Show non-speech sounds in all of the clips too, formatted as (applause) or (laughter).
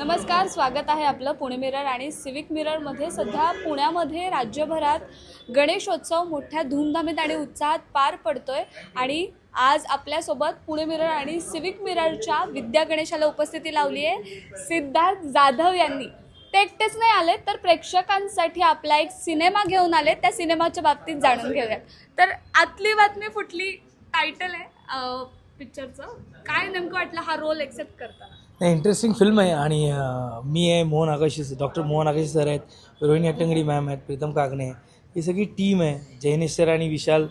नमस्कार स्वागत आहे आपलं पुणे मिरर आणि सिविक मिररमध्ये सध्या पुण्यामध्ये राज्यभरात गणेशोत्सव मोठ्या धूमधामीत आणि उत्साहात पार पडतोय आणि आज आपल्यासोबत पुणे मिरर आणि सिविक मिररच्या विद्या गणेशाला उपस्थिती लावली आहे सिद्धार्थ जाधव यांनी. ते एकटेच नाही आले तर प्रेक्षकांसाठी आपला एक सिनेमा घेऊन आले त्या सिनेमाच्या बाबतीत जाणून घेऊयात. तर आतली बातमी फुटली टायटल आहे पिक्चरचं काय नेमकं वाटलं हा रोल एक्सेप्ट करताना? नाही इंटरेस्टिंग फिल्म आहे आणि अं, मी आहे मोहन आकाशी डॉक्टर मोहन आकाशी सर आहेत रोहिणी अट्टंगडी मॅम आहेत प्रीतम कागणे आहे ही सगळी टीम आहे. जैनेश सर आणि विशाल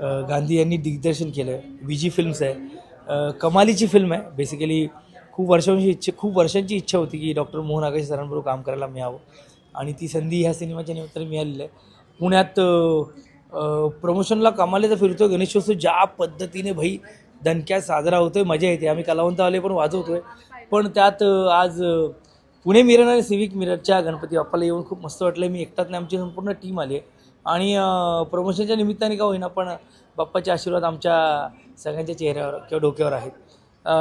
अं, गांधी यांनी दिग्दर्शन केलं आहे विजी फिल्म्स आहे. अं, कमालीची फिल्म आहे. बेसिकली खूप वर्षांची इच्छा खूप वर्षांची इच्छा होती की डॉक्टर मोहन आकाशी सरांबरोबर काम करायला मिळावं आणि ती संधी ह्या सिनेमाच्या निमित्ताने मिळालेली आहे. पुण्यात अं, प्रमोशनला कमालीचा फिरतो गणेशोत्सव ज्या पद्धतीने भाई. दणक्यात साजरा होतोय मजा येते. आम्ही कलावंतवाले पण वाजवतोय. पण त्यात आज पुणे मिरन आणि सिविक मिररच्या गणपती बाप्पाला येऊन खूप मस्त वाटलं. मी एकटाच नाही आमची संपूर्ण टीम आली आहे. आणि प्रमोशनच्या निमित्ताने का होईना पण बाप्पाचे आशीर्वाद आमच्या सगळ्यांच्या चेहऱ्यावर किंवा डोक्यावर आहेत.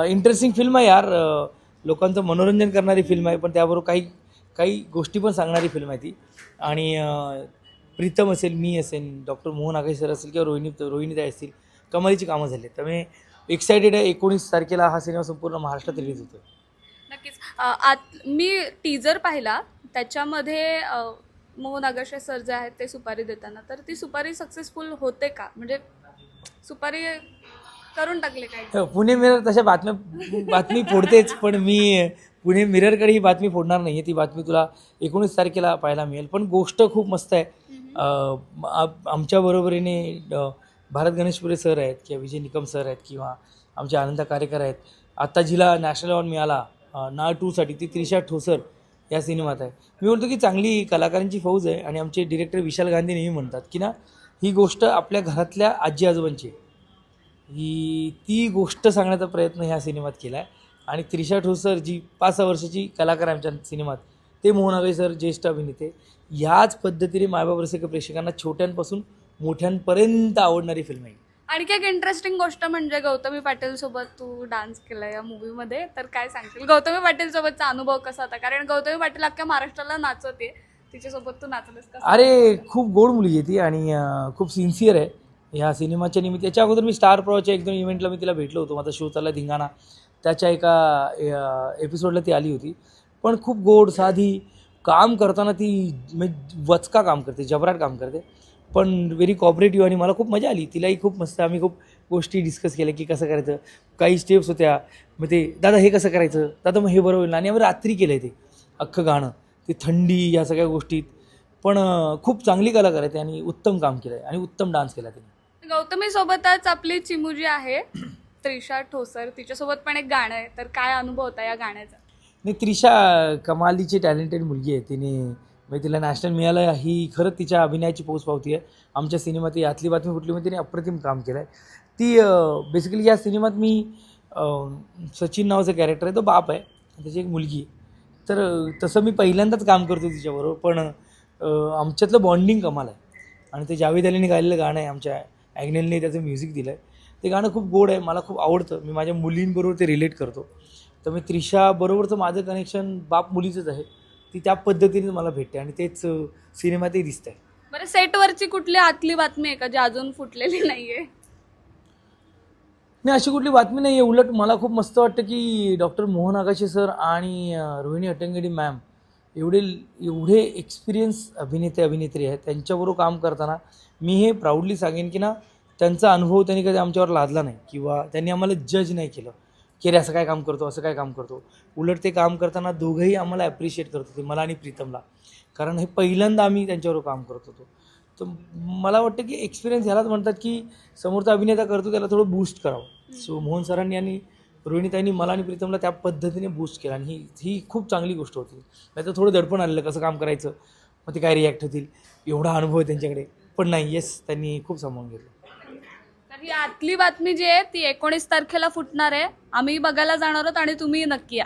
इंटरेस्टिंग फिल्म आहे यार. लोकांचं मनोरंजन करणारी फिल्म आहे पण त्याबरोबर काही काही गोष्टी पण सांगणारी फिल्म आहे ती. आणि प्रीतम असेल मी असेल डॉक्टर मोहन आगेसर असेल किंवा रोहिणी रोहिणीताई असतील कमालीची कामं झाली तर त्यामुळे एक्सायटेड आहे एकोणीस तारखेला हा सिनेमा संपूर्ण महाराष्ट्रात रिलीज होतो नक्कीच. अ, आत मी टीजर पाहिला त्याच्यामध्ये अ, मोहन आगाशे सर जे आहेत ते सुपारी देताना. तर ती सुपारी सक्सेसफुल होते का? म्हणजे सुपारी करून टाकले काय? हो, पुणे मिरर तशा बातम्या बातमी फोडतेच पण मी पुणे मिररकडे ही बातमी फोडणार नाही आहे ती बातमी तुला एकोणीस तारखेला पाहायला मिळेल. पण गोष्ट खूप मस्त आहे. अं, आ- आमच्या बरोबरीने अं, भारत गणेशपुरे सर आहेत किंवा विजय निकम सर आहेत किंवा आमचे आनंद कार्यकर आहेत. आत्ता जिला नॅशनल अवॉर्ड मिळाला नाळ टूसाठी ती त्रिशा ठोसर या सिनेमात आहे. मी म्हणतो की चांगली कलाकारांची फौज आहे आणि आमचे डिरेक्टर विशाल गांधी नेहमी म्हणतात की ना ही गोष्ट आपल्या घरातल्या आजी आजोबांची आहे. ही ती गोष्ट सांगण्याचा प्रयत्न ह्या सिनेमात केला आहे आणि त्रिशा ठोसर जी पाच सहा वर्षाची कलाकार आमच्या सिनेमात ते मोहन आगाई सर ज्येष्ठ अभिनेते ह्याच पद्धतीने मायबाप रसिक प्रेक्षकांना छोट्यांपासून मोठ्यांपर्यंत आवडणारी फिल्म आहे. आणखी एक इंटरेस्टिंग गोष्ट म्हणजे गौतमी पाटील सोबत तू डान्स केला या मूवीमध्ये तर काय सांगशील? गौतमी पाटील सोबतचा अनुभव कसा होता? कारण गौतमी पाटील अख्ख्या महाराष्ट्राला नाचवते. तिच्यासोबत तू नाचलेस का अरे खूप गोड मुली आहे ती आणि खूप सिन्सिअर आहे. ह्या सिनेमाच्या निमित्त याच्या अगोदर मी स्टार प्रॉच्या एक दोन इव्हेंटला मी तिला भेटलो होतो. माझा शो चालला धिंगाणा. त्याच्या एका एपिसोडला ती आली होती. पण खूप गोड साधी काम करताना ती म्हणजे वचका काम करते जबराट काम करते. पण व्हेरी कॉपरेटिव्ह आणि मला खूप मजा आली. तिलाही खूप मस्त आम्ही खूप गोष्टी डिस्कस केल्या की कसं करायचं. काही स्टेप्स होत्या. मग ते दादा हे कसं करायचं? दादा मग हे बरोबर होईल. आणि आम्ही रात्री केलं आहे ते अख्खं गाणं. ते थंडी या सगळ्या गोष्टीत पण खूप चांगली कलाकार आहे ती आणि उत्तम काम केलं आहे आणि उत्तम डान्स केला तिने गौतमी सोबतच आपली चिमुजी आहे (clears throat) त्रिशा ठोसर. तिच्यासोबत पण एक गाणं आहे. तर काय अनुभव होता या गाण्याचा? नाही त्रिशा कमालीची टॅलेंटेड मुलगी आहे. तिने म्हणजे तिला नॅशनल मिळालं ही खरंच तिच्या अभिनयाची पोच पावती आहे आमच्या सिनेमात ही यातली बातमी फुटली म्हणजे तिने अप्रतिम काम केलं आहे ती बेसिकली या सिनेमात मी सचिन नावाचं कॅरेक्टर आहे तो बाप आहे त्याची एक मुलगी आहे. तर तसं मी पहिल्यांदाच काम करतो तिच्याबरोबर पण आमच्यातलं बॉन्डिंग कमाल आहे. आणि ते जावेद अलीने गायलेलं गाणं आहे आमच्या ॲग्नेलने त्याचं म्युझिक दिलं आहे ते गाणं खूप गोड आहे मला खूप आवडतं. मी माझ्या मुलींबरोबर ते रिलेट करतो. तर मी त्रिशाबरोबरचं माझं कनेक्शन बाप मुलीचंच आहे. ती त्या पद्धतीने मला भेटते आणि तेच सिनेमातही दिसतंय. बरं सेटवरची कुठली आतली बातमी आहे का जी अजून फुटलेली नाहीये? नाही अशी कुठली बातमी नाही आहे उलट मला खूप मस्त वाटतं की डॉक्टर मोहन आगाशे सर आणि रोहिणी अट्टंगडी मॅम एवढे एवढे एक्सपिरियन्स अभिनेते अभिनेत्री आहेत. त्यांच्याबरोबर काम करताना मी हे प्राऊडली सांगेन की ना त्यांचा अनुभव त्यांनी कधी आमच्यावर लादला नाही किंवा त्यांनी आम्हाला जज नाही केलं. की अरे असं काय काम करतो असं काय काम करतो. उलट ते काम करताना दोघंही आम्हाला ॲप्रिशिएट करत होते मला आणि प्रीतमला. कारण हे पहिल्यांदा आम्ही त्यांच्यावर काम करत होतो. तर मला वाटतं की एक्सपिरियन्स ह्यालाच म्हणतात की समोरचा अभिनेता करतो त्याला थोडं बूस्ट करावं. सो मोहन सरांनी आणि रोहिणीताईंनी मला आणि प्रीतमला त्या पद्धतीने बूस्ट केला आणि ही ही खूप चांगली गोष्ट होती. नाही तर थोडं दडपण आलेलं कसं काम करायचं? मग ते काय रिॲक्ट होतील? एवढा अनुभव आहे त्यांच्याकडे. पण नाही येस त्यांनी खूप सामावून घेतलं. ही आतली बातमी जी आहे ती एकोणीस तारखेला फुटणार आहे. आम्ही बघायला जाणार आहोत आणि तुम्ही नक्की या.